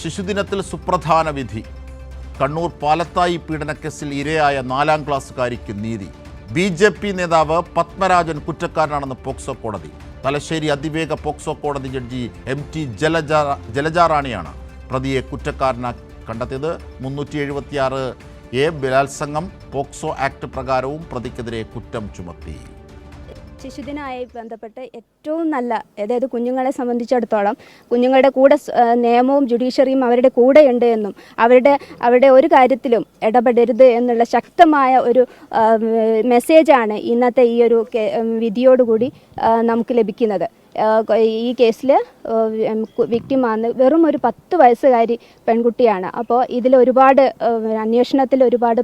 ശിശുദിനത്തിൽ സുപ്രധാന വിധി. കണ്ണൂർ പാലത്തായി പീഡനക്കേസിൽ ഇരയായ നാലാം ക്ലാസ്സുകാരിക്ക് നീതി. ബി ജെ പി നേതാവ് പത്മരാജൻ കുറ്റക്കാരനാണെന്ന് പോക്സോ കോടതി. തലശ്ശേരി അതിവേഗ പോക്സോ കോടതി ജഡ്ജി എം ടി ജലജ ജലജാറാണിയാണ് പ്രതിയെ കുറ്റക്കാരനാ കണ്ടെത്തിയത്. മുന്നൂറ്റി എഴുപത്തിയാറ് എ ബലാത്സംഗം പോക്സോ ആക്ട് പ്രകാരവും പ്രതിക്കെതിരെ കുറ്റം ചുമത്തി. ശിശുദിനമായി ബന്ധപ്പെട്ട് ഏറ്റവും നല്ല അതായത് കുഞ്ഞുങ്ങളെ സംബന്ധിച്ചിടത്തോളം കുഞ്ഞുങ്ങളുടെ കൂടെ നിയമവും ജുഡീഷ്യറിയും അവരുടെ കൂടെയുണ്ട് എന്നും അവരുടെ അവരുടെ ഒരു കാര്യത്തിലും ഇടപെടരുത് എന്നുള്ള ശക്തമായ ഒരു മെസ്സേജാണ് ഇന്നത്തെ ഈ ഒരു വിധിയോടുകൂടി നമുക്ക് ലഭിക്കുന്നത്. ഈ കേസിൽ വിക്ടിമാണ് വെറും ഒരു പത്ത് വയസ്സുകാരി പെൺകുട്ടിയാണ്. അപ്പോൾ ഇതിൽ ഒരുപാട് അന്വേഷണത്തിൽ ഒരുപാട്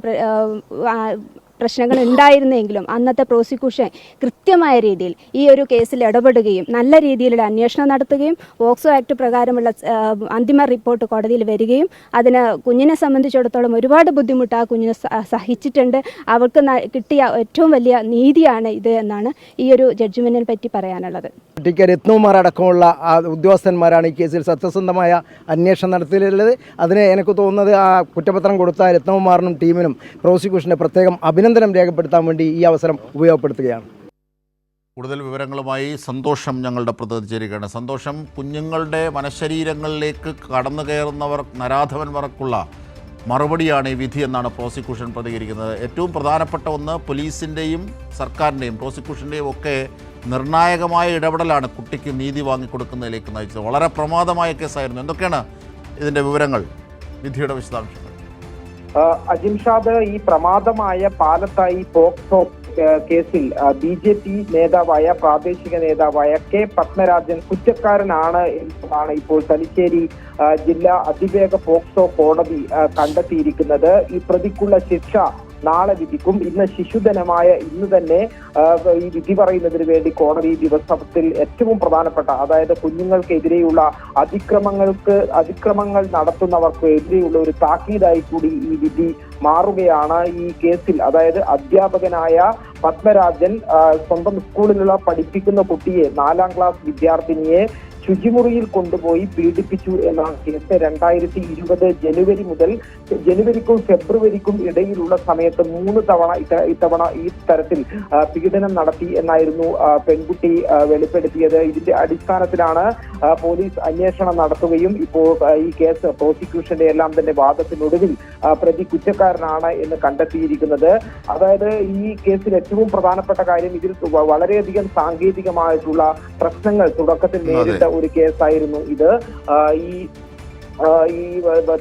പ്രശ്നങ്ങൾ ഉണ്ടായിരുന്നെങ്കിലും അന്നത്തെ പ്രോസിക്യൂഷൻ കൃത്യമായ രീതിയിൽ ഈ ഒരു കേസിൽ ഇടപെടുകയും നല്ല രീതിയിലുള്ള അന്വേഷണം നടത്തുകയും വോക്സോ ആക്ട് പ്രകാരമുള്ള അന്തിമ റിപ്പോർട്ട് കോടതിയിൽ വരികയും അതിന് കുഞ്ഞിനെ സംബന്ധിച്ചിടത്തോളം ഒരുപാട് ബുദ്ധിമുട്ട് ആ കുഞ്ഞിനെ സഹിച്ചിട്ടുണ്ട്. അവൾക്ക് കിട്ടിയ ഏറ്റവും വലിയ നീതിയാണ് ഇത് എന്നാണ് ഈ ഒരു ജഡ്ജ്മെന്റിനെ പറ്റി പറയാനുള്ളത്. ടി കെ രത്നകുമാർ അടക്കമുള്ള ഉദ്യോഗസ്ഥന്മാരാണ് ഈ കേസിൽ സത്യസന്ധമായ അന്വേഷണം നടത്തിയിട്ടുള്ളത്. അതിന് എനിക്ക് തോന്നുന്നത് ആ കുറ്റപത്രം കൊടുത്ത രത്നകുമാറിനും ടീമിനും പ്രോസിക്യൂഷന്റെ പ്രത്യേകം അഭിനന്ദനം. രേഖപ്പെടുത്താൻ വേണ്ടി ഈ അവസരം ഉപയോഗപ്പെടുത്തുകയാണ്. കൂടുതൽ വിവരങ്ങളുമായി സന്തോഷം ഞങ്ങളുടെ പ്രതിനിധി ചേരുകയാണ് സന്തോഷം കുഞ്ഞുങ്ങളുടെ മനഃശരീരങ്ങളിലേക്ക് കടന്നു കയറുന്നവർ നരാധവന്മാർക്കുള്ള മറുപടിയാണ് ഈ വിധി എന്നാണ് പ്രോസിക്യൂഷൻ പ്രതികരിക്കുന്നത്. ഏറ്റവും പ്രധാനപ്പെട്ട ഒന്ന് പോലീസിന്റെയും സർക്കാരിന്റെയും പ്രോസിക്യൂഷന്റെയും ഒക്കെ നിർണായകമായ ഇടപെടലാണ് കുട്ടിക്ക് നീതി വാങ്ങിക്കൊടുക്കുന്നതിലേക്ക് നയിച്ചത്. വളരെ പ്രമാദമായ കേസായിരുന്നു. എന്തൊക്കെയാണ് ഇതിന്റെ വിവരങ്ങൾ? വിധിയുടെ വിശദാംശങ്ങൾ. ആ, അജിംഷാദ് ഈ പ്രമാദമായ പാലത്തായി പോക്സോ കേസിൽ ബി ജെ പി നേതാവായ പ്രാദേശിക നേതാവായ കെ പത്മരാജൻ കുറ്റക്കാരനാണ് എന്നതാണ് ഇപ്പോൾ തലശ്ശേരി ജില്ലാ അതിവേഗ പോക്സോ കോടതി കണ്ടെത്തിയിരിക്കുന്നത്. ഈ പ്രതിക്കുള്ള ശിക്ഷ നാളെ വിധിക്കും. ഇന്ന് ശിശുദിനമായ ഇന്ന് തന്നെ ഈ വിധി പറയുന്നതിന് വേണ്ടി കോടതി ദിവസത്തിൽ ഏറ്റവും പ്രധാനപ്പെട്ട അതായത് കുഞ്ഞുങ്ങൾക്കെതിരെയുള്ള അതിക്രമങ്ങൾക്ക് അതിക്രമങ്ങൾ നടത്തുന്നവർക്ക് എതിരെയുള്ള ഒരു താക്കീതായി കൂടി ഈ വിധി മാറുകയാണ് ഈ കേസിൽ. അതായത് അധ്യാപകനായ പത്മരാജൻ സ്വന്തം സ്കൂളിലുള്ള പഠിപ്പിക്കുന്ന കുട്ടിയെ നാലാം ക്ലാസ് വിദ്യാർത്ഥിനിയെ ശുചിമുറിയിൽ കൊണ്ടുപോയി പീഡിപ്പിച്ചു എന്ന കേസ് രണ്ടായിരത്തി ഇരുപത് ജനുവരി മുതൽ ജനുവരിക്കും ഫെബ്രുവരിക്കും ഇടയിലുള്ള സമയത്ത് മൂന്ന് തവണ ഇത്ത- ഇത്തവണ ഈ തരത്തിൽ പീഡനം നടത്തി എന്നായിരുന്നു പെൺകുട്ടി വെളിപ്പെടുത്തിയത്. ഇതിന്റെ അടിസ്ഥാനത്തിലാണ് പോലീസ് അന്വേഷണം നടത്തുകയും ഇപ്പോൾ ഈ കേസ് പ്രോസിക്യൂഷന്റെ എല്ലാം തന്നെ വാദത്തിനൊടുവിൽ പ്രതി കുറ്റക്കാരനാണ് എന്ന് കണ്ടെത്തിയിരിക്കുന്നത്. അതായത് ഈ കേസിൽ ഏറ്റവും പ്രധാനപ്പെട്ട കാര്യം ഇതിൽ വളരെയധികം സാങ്കേതികമായിട്ടുള്ള പ്രശ്നങ്ങൾ തുടക്കത്തിൽ നേരിട്ട ഒരു കേസായിരുന്നു ഇത്. ഈ ഈ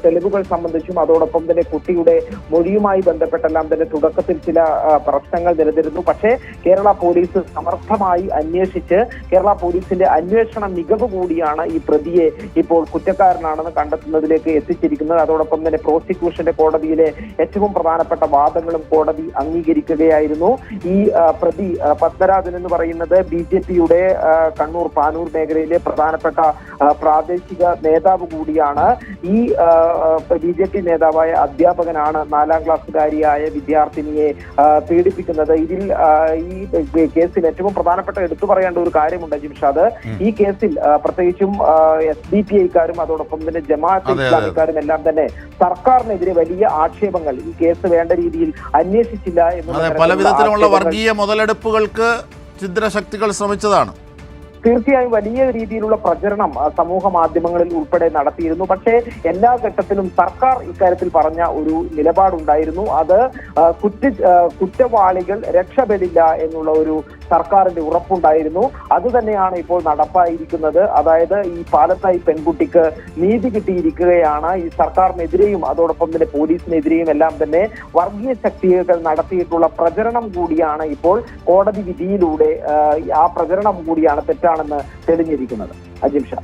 തെളിവുകൾ സംബന്ധിച്ചും അതോടൊപ്പം തന്നെ കുട്ടിയുടെ മൊഴിയുമായി ബന്ധപ്പെട്ടെല്ലാം തന്നെ തുടക്കത്തിൽ ചില പ്രശ്നങ്ങൾ നിലനിരുന്നു പക്ഷേ കേരള പോലീസ് സമർത്ഥമായി അന്വേഷിച്ച് കേരള പോലീസിന്റെ അന്വേഷണ മികവ് കൂടിയാണ് ഈ പ്രതിയെ ഇപ്പോൾ കുറ്റക്കാരനാണെന്ന് കണ്ടെത്തുന്നതിലേക്ക് എത്തിച്ചിരിക്കുന്നത്. അതോടൊപ്പം തന്നെ പ്രോസിക്യൂഷന്റെ കോടതിയിലെ ഏറ്റവും പ്രധാനപ്പെട്ട വാദങ്ങളും കോടതി അംഗീകരിക്കുകയായിരുന്നു. ഈ പ്രതി പത്മരാജൻ എന്ന് പറയുന്നത് ബി ജെ പിയുടെ കണ്ണൂർ പാനൂർ മേഖലയിലെ പ്രധാനപ്പെട്ട പ്രാദേശിക നേതാവ് കൂടിയാണ്. ഈ ബി ജെ പി നേതാവായ അധ്യാപകനാണ് നാലാം ക്ലാസ്സുകാരിയായ വിദ്യാർത്ഥിനിയെ പീഡിപ്പിക്കുന്നത്. ഇതിൽ ഈ കേസിൽ ഏറ്റവും പ്രധാനപ്പെട്ട എടുത്തു പറയേണ്ട ഒരു കാര്യമുണ്ട് ജിംഷാദ് ഈ കേസിൽ പ്രത്യേകിച്ചും എസ് ഡി പി ഐക്കാരും അതോടൊപ്പം തന്നെ ജമാഅത്ത് അതെ, അതെ. ഇസ്ലാമിക്കാരും എല്ലാം തന്നെ സർക്കാരിനെതിരെ വലിയ ആക്ഷേപങ്ങൾ ഈ കേസ് വേണ്ട രീതിയിൽ അന്വേഷിച്ചില്ല എന്ന് പല വിധത്തിലുള്ള വർഗീയ മുതലെടുപ്പുകൾക്ക് ശക്തികൾ ശ്രമിച്ചതാണ്. തീർച്ചയായും വലിയ രീതിയിലുള്ള പ്രചരണം സമൂഹ മാധ്യമങ്ങളിൽ ഉൾപ്പെടെ നടത്തിയിരുന്നു. പക്ഷേ എല്ലാ ഘട്ടത്തിലും സർക്കാർ ഇക്കാര്യത്തിൽ പറഞ്ഞ ഒരു നിലപാടുണ്ടായിരുന്നു. അത് കുറ്റ കുറ്റവാളികൾ രക്ഷപ്പെടില്ല എന്നുള്ള ഒരു സർക്കാരിന്റെ ഉറപ്പുണ്ടായിരുന്നു. അത് തന്നെയാണ് ഇപ്പോൾ നടപ്പായിരിക്കുന്നത്. അതായത് ഈ പാലത്തായി പെൺകുട്ടിക്ക് നീതി കിട്ടിയിരിക്കുകയാണ്. ഈ സർക്കാരിനെതിരെയും അതോടൊപ്പം തന്നെ പോലീസിനെതിരെയും എല്ലാം തന്നെ വർഗീയ ശക്തികൾ നടത്തിയിട്ടുള്ള പ്രചരണം കൂടിയാണ് ഇപ്പോൾ കോടതി വിധിയിലൂടെ ആ, പ്രചരണം കൂടിയാണ് തെറ്റാണെന്ന് തെളിഞ്ഞിരിക്കുന്നത്. അജിം ഷാ.